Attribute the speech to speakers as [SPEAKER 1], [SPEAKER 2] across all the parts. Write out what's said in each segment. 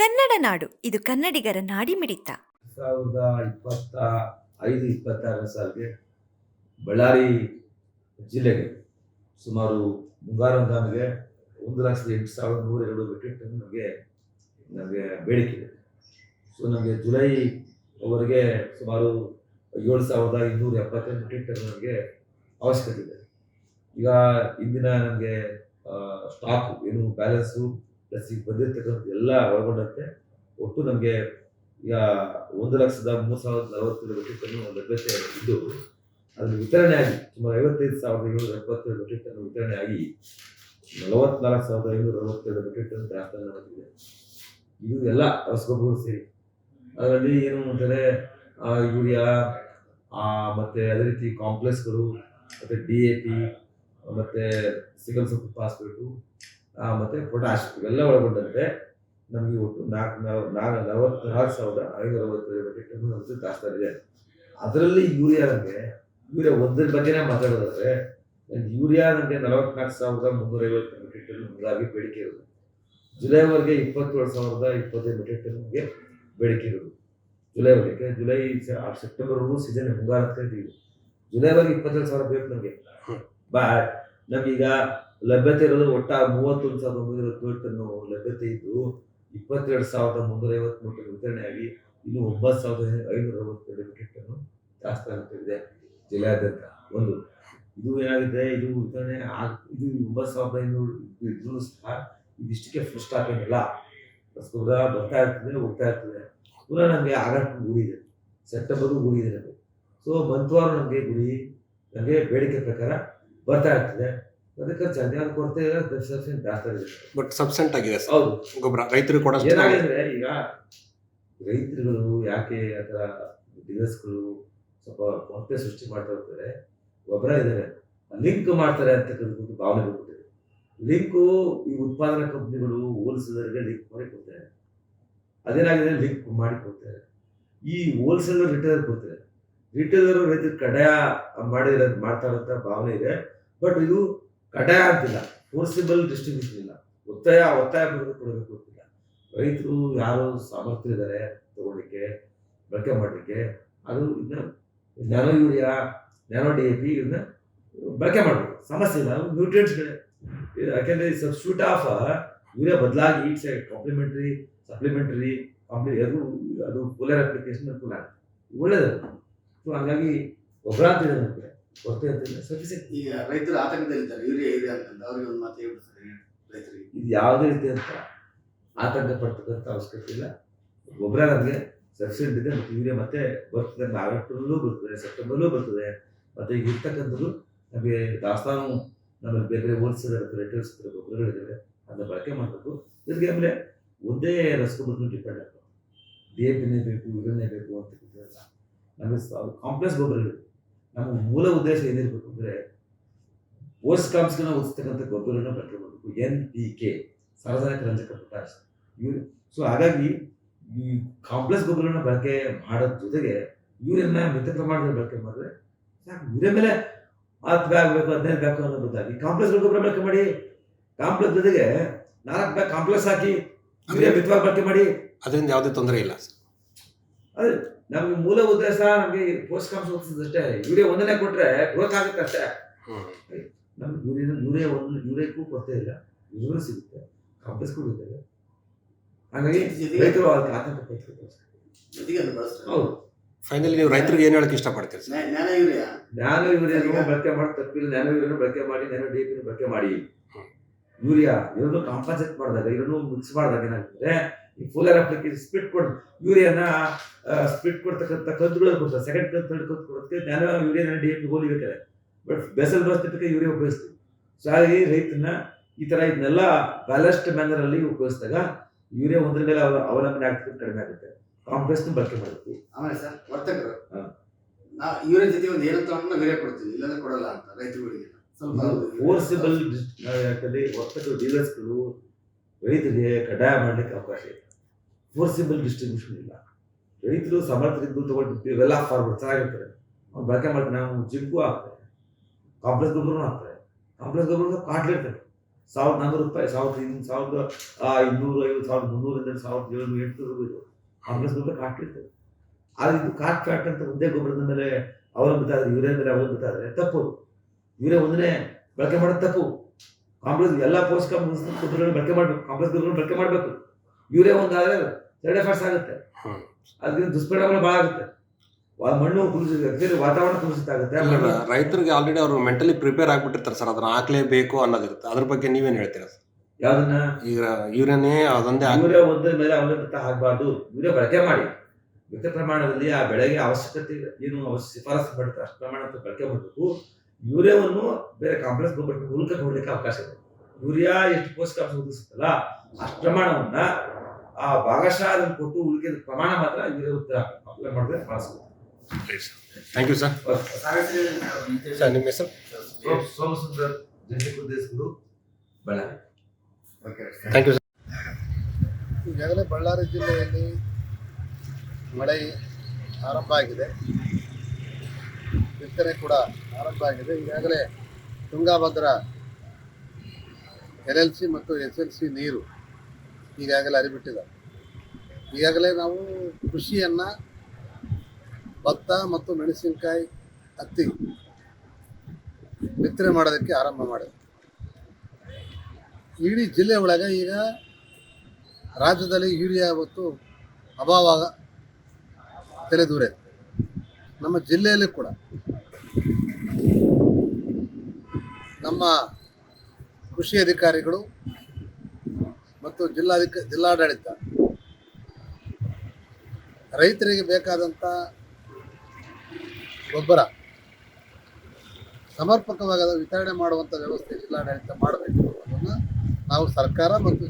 [SPEAKER 1] ಕನ್ನಡ ನಾಡು, ಇದು ಕನ್ನಡಿಗರ ನಾಡಿಮಿಡಿತ.
[SPEAKER 2] ಸಾವಿರದ ಇಪ್ಪತ್ತ ಐದು ಇಪ್ಪತ್ತಾರನೇ ಸಾಲಿಗೆ ಬಳ್ಳಾರಿ ಜಿಲ್ಲೆಗೆ ಸುಮಾರು ಮುಂಗಾರು ಹಂಗಾಮಿಗೆ ಒಂದು ಲಕ್ಷದ ಎಂಟು ಸಾವಿರದ ನೂರ ಎರಡು ಮೆಟ್ರಿಕ್ ಟನ್ ನಮಗೆ ನಮಗೆ ಬೇಡಿಕೆ ಇದೆ. ಸೊ ನಮಗೆ ಜುಲೈ ಅವರಿಗೆ ಸುಮಾರು ಏಳು ಸಾವಿರದ ಇನ್ನೂರ ಎಪ್ಪತ್ತೆಂಟು ಮೆಟ್ರಿಕ್ ಟನ್ ನಮಗೆ ಅವಶ್ಯಕತೆ ಇದೆ. ಈಗ ಇಂದಿನ ನಮಗೆ ಸ್ಟಾಕ್ ಏನು ಬ್ಯಾಲೆನ್ಸು ಈಗ ಬಂದಿರತಕ್ಕಂಥ ಎಲ್ಲ ಒಳಗೊಂಡಂತೆ ಒಟ್ಟು ನಮಗೆ ಈಗ ಒಂದು ಲಕ್ಷದ ಮೂರು ಸಾವಿರದ ನಲವತ್ತೇಳು ಮೆಟ್ರಿಕ್ ಟನ್ ಲಭ್ಯತೆ ಇದ್ದು, ಅದನ್ನು ವಿತರಣೆ ಆಗಿ ಸುಮಾರು ಐವತ್ತೈದು ಸಾವಿರದ ಏಳ್ನೂರ ಎಪ್ಪತ್ತೇಳು ಮೆಟ್ರಿಕ್ ಟನ್ ವಿತರಣೆ ಆಗಿ ನಲವತ್ನಾಲ್ಕು ಸಾವಿರದ ಐನೂರ ಅರವತ್ತೇಳು ಮೆಟ್ರಿಕ್ ಟನ್ ದಾಸ್ತಾನು ನಡೆದಿದೆ ಇದು ಎಲ್ಲ ರಸಗೊಬ್ಬರಗಳು ಸೇರಿ. ಅದರಲ್ಲಿ ಏನು ಅಂತಾರೆ ಯೂರಿಯಾ ಮತ್ತೆ ಅದೇ ರೀತಿ ಕಾಂಪ್ಲೆಕ್ಸ್ಗಳು ಮತ್ತೆ ಡಿ ಎ ಪಿ ಮತ್ತೆ ಸಿಗಲ್ ಸೊಪ್ಪು ಫಾಸ್ಫೇಟು ಮತ್ತೆ ಪೊಟ್ಯಾಶ್ ಇವೆಲ್ಲ ಒಳಗೊಂಡಂತೆ ನಮಗೆ ಒಟ್ಟು ನಾಲ್ಕು ನಾಲ್ಕು ನಲವತ್ತು ನಾಲ್ಕು ಸಾವಿರದ ಐನೂರ ಅರವತ್ತೇಳು ಮೆಟ್ರಿಕ್ ಟನ್ ನಮ್ಮದು ದಾಸ್ತಾನು ಇದೆ. ಅದರಲ್ಲಿ ಯೂರಿಯಾ ನಮಗೆ, ಯೂರಿಯಾ ಒಂದರ ಬಗ್ಗೆನೇ ಮಾತಾಡೋದಾದ್ರೆ ನನ್ಗೆ ಯೂರಿಯಾ ನನಗೆ ನಲವತ್ನಾಲ್ಕು ಸಾವಿರದ ಮುನ್ನೂರ ಐವತ್ತು ಮೆಟ್ರಿಕ್ ಟನ್ ಮುಂದಾಗಿ ಬೇಡಿಕೆ ಇರೋದು. ಜುಲೈವರೆಗೆ ಇಪ್ಪತ್ತೇಳು ಸಾವಿರದ ಇಪ್ಪತ್ತೈದು ಮೆಟ್ರಿಕ್ ಟನ್ ನಮಗೆ ಬೇಡಿಕೆ ಇರೋದು. ಜುಲೈವರೆಗೆ, ಯಾಕಂದ್ರೆ ಜುಲೈ ಸೆಪ್ಟೆಂಬರ್ವರೆಗೂ ಸೀಸನ್ ಮುಂಗಾರ ಅಂತ ಜುಲೈವರೆಗೆ ಇಪ್ಪತ್ತೇಳು ಸಾವಿರ ಬೇಕು ನಮಗೆ. ಬಟ್ ನಮಗೀಗ ಲಭ್ಯತೆ ಇರೋದು ಒಟ್ಟ ಮೂವತ್ತೊಂದು ಸಾವಿರದ ಒಂಬೈನೂರ ಹದಿನೇಳು ಟನ್ ಲಭ್ಯತೆ ಇದ್ದು ಇಪ್ಪತ್ತೆರಡು ಸಾವಿರದ ಮುನ್ನೂರ ಐವತ್ಮೂರು ಟನ್ ವಿತರಣೆಯಾಗಿ ಇನ್ನು ಒಂಬತ್ತು ಸಾವಿರದ ಐನೂರ ಅರವತ್ತೆರಡು ಮೆಟ್ರಿಕ್ ಟನ್ನು ಆಗುತ್ತಿದೆ ಜಿಲ್ಲೆಯಾದ್ಯಂತ ಒಂದು, ಇದು ಏನಾಗಿದೆ? ಇದು ವಿತರಣೆ ಆಗ್, ಇದು ಒಂಬತ್ತು ಸಾವಿರದ ಐನೂರು ಇದ್ರೂ ಸಹ ಇದಿಷ್ಟಕ್ಕೆ ಫುಲ್ ಸ್ಟಾಕ್ ಏನಿಲ್ಲ. ರಸಗೊಬ್ಬರ ಬರ್ತಾ ಇರ್ತದೆ, ಹೋಗ್ತಾ ಇರ್ತದೆ. ಪುನಃ ನಮಗೆ ಆಗಸ್ಟ್ ಗುರಿ ಇದೆ. ಸೆಪ್ಟೆಂಬರ್ಗೂ ಗುರಿ ಇದೆ ನಮಗೆ. ಸೊ ಮಂತ್ವಾರು ನಮಗೆ ಗುರಿ, ನಮಗೆ ಬೇಡಿಕೆ ಪ್ರಕಾರ ಬರ್ತಾ ಇರ್ತದೆ. ಅದಕ್ಕೆ ಜನರ ಕೊರತೆ ಸಬ್ಸೆಂಟ್ ಜಾಸ್ತಿ ಆಗಿದೆ.
[SPEAKER 3] ಬಟ್ ಸಬ್ಸೆಂಟ್ ಆಗಿದೆ
[SPEAKER 2] ಹೌದು.
[SPEAKER 3] ಗೊಬ್ಬರ ರೈತರಿಗೆ ಕೂಡ
[SPEAKER 2] ಏನಾಗಿದೆ ಈಗ ರೈತರುಗಳು ಯಾಕೆ ಆ ಥರ ಡೀಲರ್ಸ್ಗಳು ಸ್ವಲ್ಪ ಕೊರತೆ ಸೃಷ್ಟಿ ಮಾಡ್ತಾ ಇರ್ತಾರೆ ಗೊಬ್ಬರ ಇದ್ದಾರೆ ಲಿಂಕ್ ಮಾಡ್ತಾರೆ ಅಂತಕ್ಕಂಥ ಭಾವನೆ ಬಂದ್ಬಿಟ್ಟಿದೆ. ಲಿಂಕು ಈ ಉತ್ಪಾದನಾ ಕಂಪ್ನಿಗಳು ಹೋಲ್ಸೇಲರ್ಗೆ ಲಿಂಕ್ ಮಾಡಿ ಕೊಡ್ತಾರೆ. ಅದೇನಾಗಿದೆ? ಲಿಂಕ್ ಮಾಡಿ ಕೊಡ್ತಾರೆ. ಈ ಹೋಲ್ಸೇಲರ್ ರಿಟೇಲರ್ ಕೊಡ್ತಾರೆ. ರಿಟೇಲರ್ ರೈತರು ಕಡ್ಡಾಯ ಮಾಡಿರೋ ಮಾಡ್ತಾರಂತ ಭಾವನೆ ಇದೆ. ಬಟ್ ಇದು ಕಡ್ಡಾಯ ಅಂತಿಲ್ಲ ಫೋರ್ಸಿಬಲ್ ಡಿಸ್ಟ್ರಿಬ್ಯೂಷನ್ ಇಲ್ಲ. ಒತ್ತಾಯ ಒತ್ತಾಯ ಕೊಡಬೇಕು ಅಂತಿಲ್ಲ ರೈತರು ಯಾರು ಸಾಮರ್ಥ್ಯ ಇದ್ದಾರೆ ತಗೊಳ್ಳಿಕ್ಕೆ, ಬಳಕೆ ಮಾಡಲಿಕ್ಕೆ, ಅದು ಇನ್ನು nano urea, nano D A P ಇದನ್ನ ಬಳಕೆ ಮಾಡಬೇಕು. ಸಮಸ್ಯೆ ಇಲ್ಲ ನ್ಯೂಟ್ರಿಯೆಂಟ್ಸ್ಗಳೇ ಯಾಕೆಂದರೆ ಸಬ್ಸ್ಟ್ಯೂಟ್ ಆಫ್ ಯೂರಿಯಾ ಬದಲಾಗಿ ಇಟ್ಸ್ ಕಾಂಪ್ಲಿಮೆಂಟ್ರಿ ಸಪ್ಲಿಮೆಂಟರಿ ಕಾಂಪ್ಲಿ ಅದು ಅದು ಪೋಲರ್ ಅಪ್ಲಿಕೇಶನ್ ಆಗುತ್ತೆ. ಒಳ್ಳೇದು ಸೊ ಹಾಗಾಗಿ ಗೊಬ್ಬರ ಅಂತ ಇದೆ ಕೊರತೆ ಅಂತಿಲ್ಲ ಸಫಿಸಿಯಂಟ್
[SPEAKER 4] ಈಗ ರೈತರು ಆತಂಕದಲ್ಲಿದ್ದಾರೆ ಯೂರಿಯಾ ಯೂರಿಯಾ ಅಂತ ಅವ್ರಿಗೆ ಒಂದು ಮಾತು ಹೇಳ್ಬಿಡ್ತಾರೆ ರೈತರಿಗೆ.
[SPEAKER 2] ಇದು ಯಾವುದೇ ರೀತಿ ಅಂತ ಆತಂಕ ಪಡ್ತಕ್ಕಂಥ ಅವಶ್ಯಕತೆ ಇಲ್ಲ. ಗೊಬ್ಬರ ನಮಗೆ ಸಬ್ಸಿಡಿ ಇದೆ ಮತ್ತು ಯೂರಿಯಾ ಮತ್ತೆ ಬರ್ತದೆ. ಆಗಸ್ಟಲ್ಲೂ ಬರ್ತದೆ ಸೆಪ್ಟೆಂಬರ್ಲೂ ಬರ್ತದೆ. ಮತ್ತು ಈಗ ಇರ್ತಕ್ಕಂಥದ್ದು ನಮಗೆ ದಾಸ್ತಾನು ನಮಗೆ ಬೇರೆ ಹೋಲಿಸಿದ್ರೆ ರೇಟರ್ಸ್ ಗೊಬ್ಬರಗಳಿದ್ದಾವೆ ಅದನ್ನ ಬಳಕೆ ಮಾಡಬೇಕು. ಇದಕ್ಕೆ ಆಮೇಲೆ ಒಂದೇ ರಸಗೊಬ್ಬರದ್ದು ಡಿಪೆಂಡ್ ಆಗ್ತದೆ. ಡಿ ಎ ಪಿನೇ ಬೇಕು ಇದನ್ನೇ ಬೇಕು ಅಂತ ನಮಗೆ ಕಾಂಪ್ಲೆಕ್ಸ್ ಗೊಬ್ಬರಗಳು ನಮ್ಮ ಮೂಲ ಉದ್ದೇಶ ಏನಿರಬೇಕು ಅಂದರೆ ಪೋಷಕಾಂಶಗಳನ್ನ ಓದಿಸ್ತಕ್ಕಂಥ ಗೊಬ್ಬರನ ಬಳಕೆ ಮಾಡಬೇಕು. ಎನ್ ಪಿ ಕೆ ಸಾರ್ವಜನಿಕ ರಂಜಕ ಪೊಟ್ಯಾಶ್ ಇವ್ರು ಸೊ ಹಾಗಾಗಿ ಈ ಕಾಂಪ್ಲೆಕ್ಸ್ ಗೊಬ್ಬರನ ಬಳಕೆ ಮಾಡೋದ್ ಜೊತೆಗೆ ಇವರನ್ನ ಮಿತ ಪ್ರಮಾಣದಲ್ಲಿ ಬಳಕೆ ಮಾಡಿದ್ರೆ ಇದರ ಮೇಲೆ ಹತ್ತು ಬ್ಯಾಗ್ ಬೇಕು ಹದಿನೈದು ಬೇಕು ಅನ್ನೋದು ಗೊತ್ತಾಗಿ ಕಾಂಪ್ಲೆಕ್ಸ್ ಗೊಬ್ಬರ ಬಳಕೆ ಮಾಡಿ ಕಾಂಪ್ಲೆಕ್ಸ್ ಜೊತೆಗೆ ನಾಲ್ಕು ಬ್ಯಾಗ್ ಕಾಂಪ್ಲೆಕ್ಸ್ ಹಾಕಿ ಮಿತವಾಗಿ ಬಳಕೆ ಮಾಡಿ.
[SPEAKER 3] ಅದರಿಂದ ಯಾವುದೇ ತೊಂದರೆ ಇಲ್ಲ. ಸರ್
[SPEAKER 2] ನಮ್ಗೆ ಮೂಲ ಉದ್ದೇಶ ನಮಗೆ ಪೋಷಕಾಂಶ ಅಷ್ಟೇ. ಇವರೇ ಒಂದನೇ ಕೊಟ್ರೆ ಗ್ರೋತ್ ಆಗುತ್ತೆ ಅಷ್ಟೇ. ನಮ್ಗೆ ಯೂರಿಯಾ ಯೂರಿಯಾ ಒಂದು ಯೂರಿಯಾಕ್ಕೂ ಕೊರತೆ ಇಲ್ಲ. ಯೂರಿಯ ಸಿಗುತ್ತೆ. ಕಾಂಪ್ಲೆಕ್ಸ್ಗೂ ಇರ್ತದೆ ಹಾಗಾಗಿ ರೈತರು ಅವ್ರಿಗೆ ಆತಂಕ ಹೌದು.
[SPEAKER 3] ಫೈನಲಿ ನೀವು ರೈತರಿಗೆ ಏನು ಹೇಳಕ್ಕೆ ಇಷ್ಟಪಡ್ತೀರಿ? ಸರ್
[SPEAKER 4] ನ್ಯಾ- ಜ್ಞಾನ ಯೂರಿಯಾ?
[SPEAKER 2] ನ್ಯಾನೋ ಯೂರಿಯಾನು ಬಳಕೆ ಮಾಡಿ ತಪ್ಪಿಲ್ಲ. ನ್ಯಾನೋ ಯೂರಿಯಾನು ಬಳಕೆ ಮಾಡಿ ನ್ಯಾನೋ ಡಿ ಪಿನ ಬಳಕೆ ಮಾಡಿ. ಯೂರಿಯಾ ಇರೋದು ಕಾಂಪನ್ಸೇಟ್ ಮಾಡಿದಾಗ ಇರೋನು ಮಿಕ್ಸ್ ಮಾಡಿದಾಗ ಏನಾಗ್ತದೆ ಈ ಫೋಲರ್ ಅಪ್ಲಿಕೇಶನ್ ಸ್ಪ್ಲಿಟ್ ಕೊಡ್ ಯೂರಿಯಾನ ಸ್ಪ್ಲಿಟ್ ಕೊಡ್ತಕ್ಕಂಥ ಕಂತುಗಳು ಕೊಡ್ತಾರೆ ಸೆಕೆಂಡ್ ಕಂತು ಥರ್ಡ್ ಕಂತು ಕೊಡುತ್ತೆ. ನಾನು ಯೂರಿಯಾನ D A P but basal ಬಳಸ್ತಿದ್ದಕ್ಕೆ urea ಉಪಯೋಗಿಸ್ತೀವಿ. ಸೊ ಹಾಗಾಗಿ ರೈತನ ಈ ಥರ ಇದನ್ನೆಲ್ಲ ಬ್ಯಾಲೆನ್ಸ್ಡ್ ಮ್ಯಾನರ್ ಅಲ್ಲಿ ಉಪಯೋಗಿಸಿದಾಗ ಯೂರಿಯಾ ಒಂದ್ರ ಮೇಲೆ ಅವರ ಅವಲಂಬನೆ ಆಗ್ತದೆ ಕಡಿಮೆ ಆಗುತ್ತೆ. ಕಾಂಪ್ಲೆಕ್ಸ್ ಬಳಕೆ ಮಾಡ್ತೀವಿ.
[SPEAKER 4] ಆಮೇಲೆ ಸರ್ ವರ್ತಕರು
[SPEAKER 2] ಹಾ.
[SPEAKER 4] ನಾವು ಯೂರಿಯಾ ಜೊತೆ ಒಂದು ಏನು ತಗೊಂಡು ಯೂರಿಯಾ ಕೊಡ್ತೀವಿ. ಇಲ್ಲಾಂದ್ರೆ ಕೊಡಲ್ಲ ಅಂತ ರೈತರುಗಳಿಗೆ. ಸ್ವಲ್ಪ
[SPEAKER 2] ಫೋರ್ಸಿಬಲ್ ಯಾಕಂದ್ರೆ ವರ್ತಕರು ಡೀಲರ್ಸ್ಗಳು ರೈತರಿಗೆ ಕಡ್ಡಾಯ ಮಾಡ್ಲಿಕ್ಕೆ ಅವಕಾಶ ಇದೆ. ಫೋರ್ಸಿಬಲ್ ಡಿಸ್ಟ್ರಿಬ್ಯೂಷನ್ ಇಲ್ಲ. ರೈತರು ಸಮರ್ಥರಿದ್ದು ತಗೊಂಡು ಇವೆಲ್ಲ ಫಾರ್ಮರ್ ಚೆನ್ನಾಗಿರ್ತಾರೆ. ಅವ್ನು ಬಳಕೆ ಮಾಡ್ತಾರೆ, ನಾವು ಜಿಂಕು ಹಾಕ್ತಾರೆ ಕಾಂಪ್ಲೆಕ್ಸ್ ಗೊಬ್ಬರನೂ ಹಾಕ್ತಾರೆ ಕಾಂಪ್ಲೆಕ್ಸ್ ಗೊಬ್ಬರ ಕಾಟ್ಲಿರ್ತಾರೆ ಸಾವಿರದ ನಾನ್ನೂರು ರೂಪಾಯಿ, ಸಾವಿರದ ಇನ್ನು ಸಾವಿರದ ಇನ್ನೂರು, ಐವತ್ತು, ಸಾವಿರದ ಮುನ್ನೂರಿಂದ ಸಾವಿರದ ಏಳ್ನೂರು, ಎಂಟುನೂರು ಇದು ಕಾಂಪ್ಲೆಕ್ಸ್ ಗೊಬ್ಬರ ಕಾಟ್ಲಿರ್ತಾರೆ ಆದ್ರೆ ಇದು ಕಾಟ್ ಫ್ಯಾಟ್ ಅಂತ ಒಂದೇ ಗೊಬ್ಬರದ ಮೇಲೆ ಅವಲಂಬಿತ ಆದರೆ ಯೂರಿಯಾ ಮೇಲೆ ಅವಲಂಬಿತ ಆದರೆ ತಪ್ಪು. ಯೂರಿಯಾ ಒಂದನೇ ಬಳಕೆ ಮಾಡೋದು ತಪ್ಪು. ಕಾಂಪ್ಲೆಕ್ಸ್ ಎಲ್ಲ ಪೋಷಕಾಂಶ ಗೊಬ್ಬರಗಳನ್ನ ಬಳಕೆ ಮಾಡಬೇಕು ಕಾಂಪ್ಲೆಕ್ಸ್ ಗೊಬ್ಬರಗಳನ್ನ ಬಳಕೆ ಮಾಡಬೇಕು. ಯೂರಿಯಾ ಒಂದಾದ್ರೆ ಸೈಡ್ ಎಫೆಕ್ಟ್ಸ್ ಆಗುತ್ತೆ. ಅದರಿಂದ ದುಷ್ಪರಿಣಾಮಗಳು ಭಾಳ ಆಗುತ್ತೆ. ಮಣ್ಣು actually ವಾತಾವರಣ
[SPEAKER 3] ಇಲ್ಲ ರೈತರಿಗೆ ಆಲ್ರೆಡಿ ಅವರು ಮೆಂಟಲಿ ಪ್ರಿಪೇರ್ ಆಗ್ಬಿಟ್ಟಿರ್ತಾರೆ ಸರ್. ಅದನ್ನ ಹಾಕ್ಲೇಬೇಕು ಅನ್ನೋದಿರುತ್ತೆ. ಅದ್ರ ಬಗ್ಗೆ ನೀವೇನು ಹೇಳ್ತೀರಾ ಸರ್?
[SPEAKER 2] ಯಾವ್ದನ್ನ?
[SPEAKER 3] ಈಗ ಯೂರಿಯಾನೇ ಅದೊಂದೇ
[SPEAKER 2] ಯೂರಿಯಾ ಒಂದ್ರ ಮೇಲೆ ಅವಲಂಬಿತ ಆಗಬಾರ್ದು. ಯೂರಿಯಾ ಬಳಕೆ ಮಾಡಿ. ಮಿತ ಪ್ರಮಾಣದಲ್ಲಿ ಆ ಬೆಳೆಗೆ ಅವಶ್ಯಕತೆ ಏನು ಅವಶ್ಯ ಶಿಫಾರಸು ಮಾಡುತ್ತೆ ಅಷ್ಟು ಪ್ರಮಾಣ ಬಳಕೆ ಮಾಡಬೇಕು. ಯೂರಿಯಾವನ್ನು ಬೇರೆ ಕಾಂಪ್ಲೆಕ್ಸ್ ಗೊಬ್ಬರ ಮೂಲಕ ಕೊಡ್ಲಿಕ್ಕೆ ಅವಕಾಶ ಇದೆ ಯೂರಿಯಾ ಎಷ್ಟು ಪೋಷಕಾಂಶ ಒದಗಿಸುತ್ತಲ್ಲ ಅಷ್ಟು ಪ್ರಮಾಣವನ್ನ ಆ ಭಾಗಶಃ ಅದನ್ನು ಕೊಟ್ಟು ಉಳಿಕೆದ ಪ್ರಮಾಣ ಮಾತ್ರ ವಿರುದ್ಧ ಉತ್ತರ ಅಪ್ಲೈ ಮಾಡಿದ್ರೆ ಬಳಸಬಹುದು
[SPEAKER 3] ಥ್ಯಾಂಕ್ ಯು ಸರ್ ಸರ್ ನಿಮ್ಮ ಹೆಸರು?
[SPEAKER 2] ಸೋಮಸುಂದರ್ ಜಂಟಿ ಬಳ್ಳಾರಿ.
[SPEAKER 3] ಥ್ಯಾಂಕ್ ಯು ಸರ್
[SPEAKER 5] ಈಗಾಗಲೇ ಬಳ್ಳಾರಿ ಜಿಲ್ಲೆಯಲ್ಲಿ ಮಳೆ ಆರಂಭ ಆಗಿದೆ. ಬಿತ್ತನೆ ಕೂಡ ಆರಂಭ ಆಗಿದೆ. ಈಗಾಗಲೇ ತುಂಗಾಭದ್ರ ಎಲ್ ಎಲ್ ಸಿ ಮತ್ತು ಎಸ್ ಎಲ್ ಸಿ ನೀರು ಈಗಾಗಲೇ ಅರಿಬಿಟ್ಟಿದ್ದಾರೆ. ಈಗಾಗಲೇ ನಾವು ಕೃಷಿಯನ್ನು ಭತ್ತ ಮತ್ತು ಮೆಣಸಿನಕಾಯಿ ಹತ್ತಿ ಬಿತ್ತನೆ ಮಾಡೋದಕ್ಕೆ ಆರಂಭ ಮಾಡಿದೆ ಇಡೀ ಜಿಲ್ಲೆ ಒಳಗೆ ಈಗ ರಾಜ್ಯದಲ್ಲಿ ಯೂರಿಯಾ ಇವತ್ತು ಅಭಾವ ತಲೆದೂರಿದೆ ನಮ್ಮ ಜಿಲ್ಲೆಯಲ್ಲಿ ಕೂಡ ನಮ್ಮ ಕೃಷಿ ಅಧಿಕಾರಿಗಳು ಮತ್ತು ಜಿಲ್ಲಾಧಿಕ ಜಿಲ್ಲಾಡಳಿತ. ರೈತರಿಗೆ ಬೇಕಾದಂಥ ಗೊಬ್ಬರ ಸಮರ್ಪಕವಾಗಿ ಅದನ್ನು ವಿತರಣೆ ಮಾಡುವಂಥ ವ್ಯವಸ್ಥೆ ಜಿಲ್ಲಾಡಳಿತ ಮಾಡಬೇಕು ಅದನ್ನು ನಾವು ಸರ್ಕಾರ ಮತ್ತು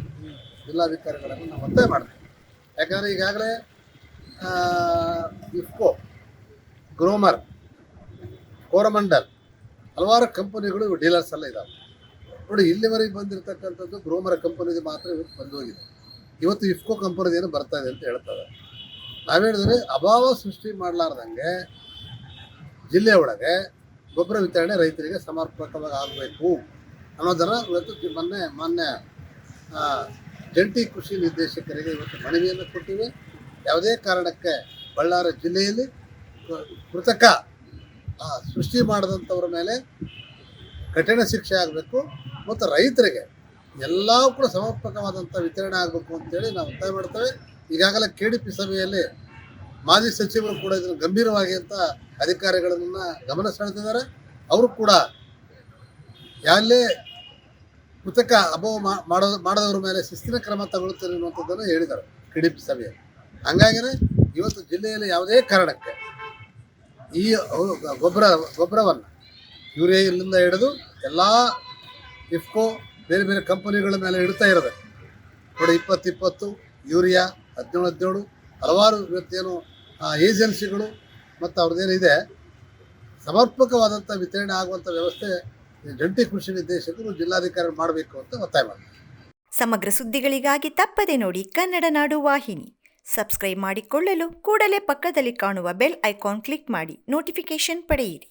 [SPEAKER 5] ಜಿಲ್ಲಾಧಿಕಾರಿಗಳನ್ನು ನಾವು ಒತ್ತಾಯ ಮಾಡ್ತೀವಿ. ಯಾಕಂದರೆ ಈಗಾಗಲೇ ಇಫ್ಕೋ, ಗ್ರೋಮರ್, ಕೋರಮಂಡಲ್ ಹಲವಾರು ಕಂಪನಿಗಳು ಡೀಲರ್ಸ್ ಎಲ್ಲ ಇದ್ದಾವೆ ನೋಡಿ, ಇಲ್ಲಿವರೆಗೆ ಬಂದಿರತಕ್ಕಂಥದ್ದು ಗ್ರೋಮರ ಕಂಪನಿದು ಮಾತ್ರ ಇವತ್ತು ಬಂದು ಹೋಗಿದೆ ಇವತ್ತು ಇಫ್ಕೋ ಕಂಪನಿದು ಏನು ಬರ್ತಾ ಇದೆ ಅಂತ ಹೇಳ್ತಾರೆ. ನಾವು ಹೇಳಿದ್ರೆ ಅಭಾವ ಸೃಷ್ಟಿ ಮಾಡಲಾರ್ದಂಗೆ ಜಿಲ್ಲೆ ಒಳಗೆ ಗೊಬ್ಬರ ವಿತರಣೆ ರೈತರಿಗೆ ಸಮರ್ಪಕವಾಗಿ ಆಗಬೇಕು ಅನ್ನೋದನ್ನು ಇವತ್ತು ಮೊನ್ನೆ ಮೊನ್ನೆ ಜಂಟಿ ಕೃಷಿ ನಿರ್ದೇಶಕರಿಗೆ ಇವತ್ತು ಮನವಿಯನ್ನು ಕೊಟ್ಟಿವೆ. ಯಾವುದೇ ಕಾರಣಕ್ಕೆ ಬಳ್ಳಾರಿ ಜಿಲ್ಲೆಯಲ್ಲಿ ಕೃತಕ ಸೃಷ್ಟಿ ಮಾಡಿದಂಥವ್ರ ಮೇಲೆ ಕಠಿಣ ಶಿಕ್ಷೆ ಆಗಬೇಕು. ಮತ್ತು ರೈತರಿಗೆ ಎಲ್ಲವೂ ಕೂಡ ಸಮರ್ಪಕವಾದಂಥ ವಿತರಣೆ ಆಗಬೇಕು ಅಂತೇಳಿ ನಾವು ಒತ್ತಾಯ ಮಾಡ್ತೇವೆ. ಈಗಾಗಲೇ ಕೆ ಡಿ ಪಿ ಸಭೆಯಲ್ಲಿ ಮಾಜಿ ಸಚಿವರು ಕೂಡ ಇದನ್ನು ಗಂಭೀರವಾಗಿ ಅಂತ ಅಧಿಕಾರಿಗಳನ್ನು ಗಮನ ಸೆಳೆದಿದ್ದಾರೆ. ಅವರು ಕೂಡ ಯಾಲೇ ಕೃತಕ ಅಭಾವ ಮಾಡೋ, ಮಾಡೋದವ್ರ ಮೇಲೆ ಶಿಸ್ತಿನ ಕ್ರಮ ತಗೊಳ್ತಾರೆ ಅನ್ನುವಂಥದ್ದನ್ನು ಹೇಳಿದ್ದಾರೆ ಕೆ ಡಿ ಪಿ ಸಭೆಯಲ್ಲಿ. ಹಂಗಾಗಿನೇ ಇವತ್ತು ಜಿಲ್ಲೆಯಲ್ಲಿ ಯಾವುದೇ ಕಾರಣಕ್ಕೆ ಈ ಗೊಬ್ಬರ, ಗೊಬ್ಬರವನ್ನು ಇಲ್ಲಿಂದ ಹಿಡಿದು ಎಲ್ಲ ಇಫ್ಕೋ ಬೇರೆ ಬೇರೆ ಕಂಪನಿಗಳ ಮೇಲೆ ಇಡ್ತಾ ಇರಬೇಕು ನೋಡಿ ಇಪ್ಪತ್ತು ಇಪ್ಪತ್ತು ಯೂರಿಯಾ, ಹದಿನೇಳು ಹದಿನೇಳು, ಹಲವಾರು ಇವತ್ತೇನು ಏಜೆನ್ಸಿಗಳು ಮತ್ತು ಅವ್ರದ್ದೇನಿದೆ ಸಮರ್ಪಕವಾದಂಥ ವಿತರಣೆ ಆಗುವಂಥ ವ್ಯವಸ್ಥೆ ಜಂಟಿ ಕೃಷಿ ನಿರ್ದೇಶಕರು ಜಿಲ್ಲಾಧಿಕಾರಿ ಮಾಡಬೇಕು ಅಂತ ಒತ್ತಾಯ ಮಾಡ್ತಾರೆ.
[SPEAKER 1] ಸಮಗ್ರ ಸುದ್ದಿಗಳಿಗಾಗಿ ತಪ್ಪದೆ ನೋಡಿ ಕನ್ನಡ ನಾಡು ವಾಹಿನಿ. ಸಬ್ಸ್ಕ್ರೈಬ್ ಮಾಡಿಕೊಳ್ಳಲು ಕೂಡಲೇ ಪಕ್ಕದಲ್ಲಿ ಕಾಣುವ ಬೆಲ್ ಐಕಾನ್ ಕ್ಲಿಕ್ ಮಾಡಿ ನೋಟಿಫಿಕೇಶನ್ ಪಡೆಯಿರಿ.